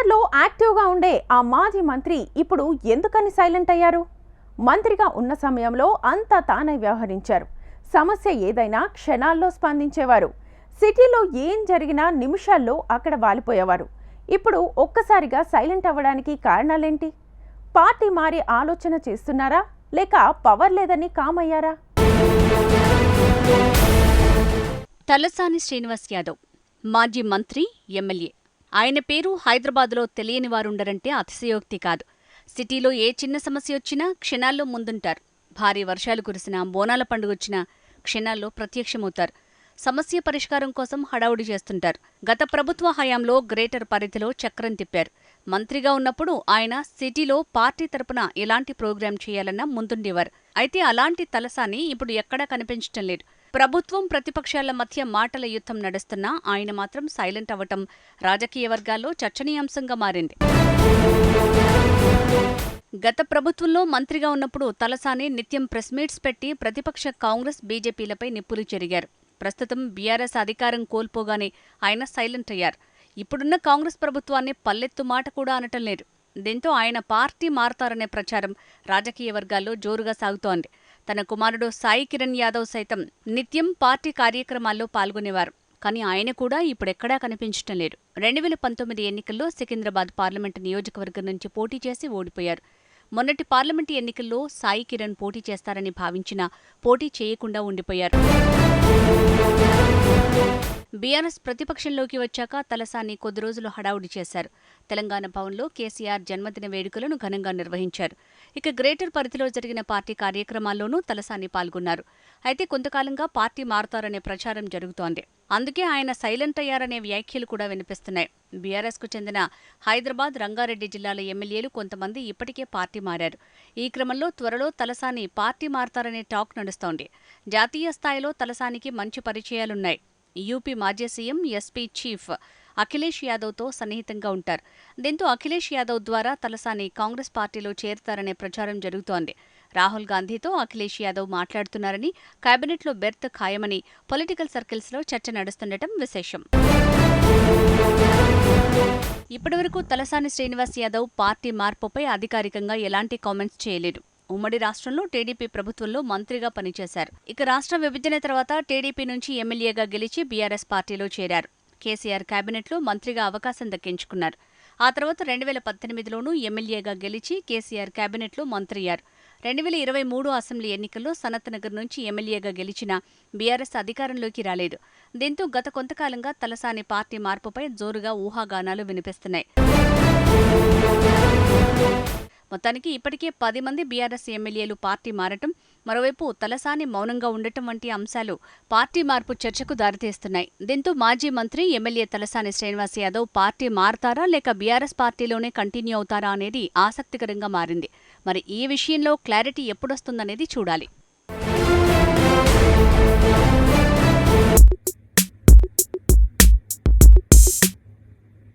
సెంటర్లో యాక్టివ్గా ఉండే ఆ మాజీ మంత్రి ఇప్పుడు ఎందుకని సైలెంట్ అయ్యారు? మంత్రిగా ఉన్న సమయంలో అంతా తానై వ్యవహరించారు. సమస్య ఏదైనా క్షణాల్లో స్పందించేవారు. సిటీలో ఏం జరిగినా నిమిషాల్లో అక్కడ వాలిపోయేవారు. ఇప్పుడు ఒక్కసారిగా సైలెంట్ అవ్వడానికి కారణాలేంటి? పార్టీ మారే ఆలోచన చేస్తున్నారా? లేక పవర్ లేదని కామయ్యారా? తలసాని శ్రీనివాస్ యాదవ్ మాజీ మంత్రి ఎమ్మెల్యే. ఆయన పేరు హైదరాబాద్లో తెలియని వారుండరంటే అతిశయోక్తి కాదు. సిటీలో ఏ చిన్న సమస్య వచ్చినా క్షణాల్లో ముందుంటారు. భారీ వర్షాలు కురిసినా బోనాల పండుగొచ్చినా క్షణాల్లో ప్రత్యక్షమవుతారు. సమస్య పరిష్కారం కోసం హడావుడి చేస్తుంటారు. గత ప్రభుత్వ హయాంలో గ్రేటర్ పరిధిలో చక్రం తిప్పారు. మంత్రిగా ఉన్నప్పుడు ఆయన సిటీలో పార్టీ తరపున ఎలాంటి ప్రోగ్రాం చేయాలన్నా ముందుండేవారు. అయితే అలాంటి తలసాని ఇప్పుడు ఎక్కడా కనిపించటం లేదు. ప్రభుత్వం ప్రతిపక్షాల మధ్య మాటల యుద్ధం నడుస్తున్నా ఆయన మాత్రం సైలెంట్ అవ్వటం రాజకీయ వర్గాల్లో చర్చనీయాంశంగా మారింది. గత ప్రభుత్వంలో మంత్రిగా ఉన్నప్పుడు తలసాని నిత్యం ప్రెస్ మీట్స్ పెట్టి ప్రతిపక్ష కాంగ్రెస్ బీజేపీలపై నిప్పులు చెరిగారు. ప్రస్తుతం బీఆర్ఎస్ అధికారం కోల్పోగానే ఆయన సైలెంట్ అయ్యారు. ఇప్పుడున్న కాంగ్రెస్ ప్రభుత్వాన్ని పల్లెత్తు మాట కూడా అనటం లేదు. దీంతో ఆయన పార్టీ మారతారనే ప్రచారం రాజకీయ వర్గాల్లో జోరుగా సాగుతోంది. తన కుమారుడు సాయి కిరణ్ యాదవ్ సైతం నిత్యం పార్టీ కార్యక్రమాల్లో పాల్గొనేవారు. కానీ ఆయన కూడా ఇప్పుడెక్కడా కనిపించటం లేదు. రెండు వేల పంతొమ్మిది ఎన్నికల్లో సికింద్రాబాద్ పార్లమెంటు నియోజకవర్గం నుంచి పోటీ చేసి ఓడిపోయారు. మొన్నటి పార్లమెంటు ఎన్నికల్లో సాయి కిరణ్ పోటీ చేస్తారని భావించినా పోటీ చేయకుండా ఉండిపోయారు. బీఆర్ఎస్ ప్రతిపక్షంలోకి వచ్చాక తలసాని కొద్ది రోజులు హడావుడి చేశారు. తెలంగాణ భవన్లో కేసీఆర్ జన్మదిన వేడుకలను ఘనంగా నిర్వహించారు. ఇక గ్రేటర్ పరిధిలో జరిగిన పార్టీ కార్యక్రమాల్లోనూ తలసాని పాల్గొన్నారు. అయితే కొంతకాలంగా పార్టీ మారతారనే ప్రచారం జరుగుతోంది. అందుకే ఆయన సైలెంట్ అయ్యారనే వ్యాఖ్యలు కూడా వినిపిస్తున్నాయి. బీఆర్ఎస్కు చెందిన హైదరాబాద్ రంగారెడ్డి జిల్లాల ఎమ్మెల్యేలు కొంతమంది ఇప్పటికే పార్టీ మారారు. ఈ క్రమంలో త్వరలో తలసాని పార్టీ మారతారనే టాక్ నడుస్తోంది. జాతీయ స్థాయిలో తలసానికి మంచి పరిచయాలున్నాయి. యూపీ మాజీ సీఎం ఎస్పీ చీఫ్ అఖిలేష్ యాదవ్తో సన్నిహితంగా ఉంటారు. దీంతో అఖిలేష్ యాదవ్ ద్వారా తలసాని కాంగ్రెస్ పార్టీలో చేరుతారనే ప్రచారం జరుగుతోంది. రాహుల్ గాంధీతో అఖిలేష్ యాదవ్ మాట్లాడుతున్నారని కేబినెట్లో బెర్త్ ఖాయమని పొలిటికల్ సర్కిల్స్లో చర్చ నడుస్తుండటం విశేషం. ఇప్పటివరకు తలసాని శ్రీనివాస్ యాదవ్ పార్టీ మార్పుపై అధికారికంగా ఎలాంటి కామెంట్స్ చేయలేదు. ఉమ్మడి రాష్ట్రంలో టీడీపీ ప్రభుత్వంలో మంత్రిగా పనిచేశారు. ఇక రాష్ట్ర విభజన తర్వాత టీడీపీ నుంచి ఎమ్మెల్యేగా గెలిచి బీఆర్ఎస్ పార్టీలో చేరారు. కేసీఆర్ కేబినెట్లో మంత్రిగా అవకాశం దక్కించుకున్నారు. ఆ తర్వాత రెండు వేల పద్దెనిమిదిలోనూ ఎమ్మెల్యేగా గెలిచి కేసీఆర్ కేబినెట్లో మంత్రి అయ్యారు. రెండు వేల ఇరవై మూడు అసెంబ్లీ ఎన్నికల్లో సనత్నగర్ నుంచి ఎమ్మెల్యేగా గెలిచిన బీఆర్ఎస్ అధికారంలోకి రాలేదు. దీంతో గత కొంతకాలంగా తలసాని పార్టీ మార్పుపై జోరుగా ఊహాగానాలు వినిపిస్తున్నాయి. మొత్తానికి ఇప్పటికే పది మంది బీఆర్ఎస్ ఎమ్మెల్యేలు పార్టీ మారటం మరోవైపు తలసాని మౌనంగా ఉండటం వంటి అంశాలు పార్టీ మార్పు చర్చకు దారితీస్తున్నాయి. దీంతో మాజీ మంత్రి ఎమ్మెల్యే తలసాని శ్రీనివాస్ యాదవ్ పార్టీ మారతారా లేక బీఆర్ఎస్ పార్టీలోనే కంటిన్యూ అవుతారా అనేది ఆసక్తికరంగా మారింది. మరి ఈ విషయంలో క్లారిటీ ఎప్పుడొస్తుందనేది చూడాలి.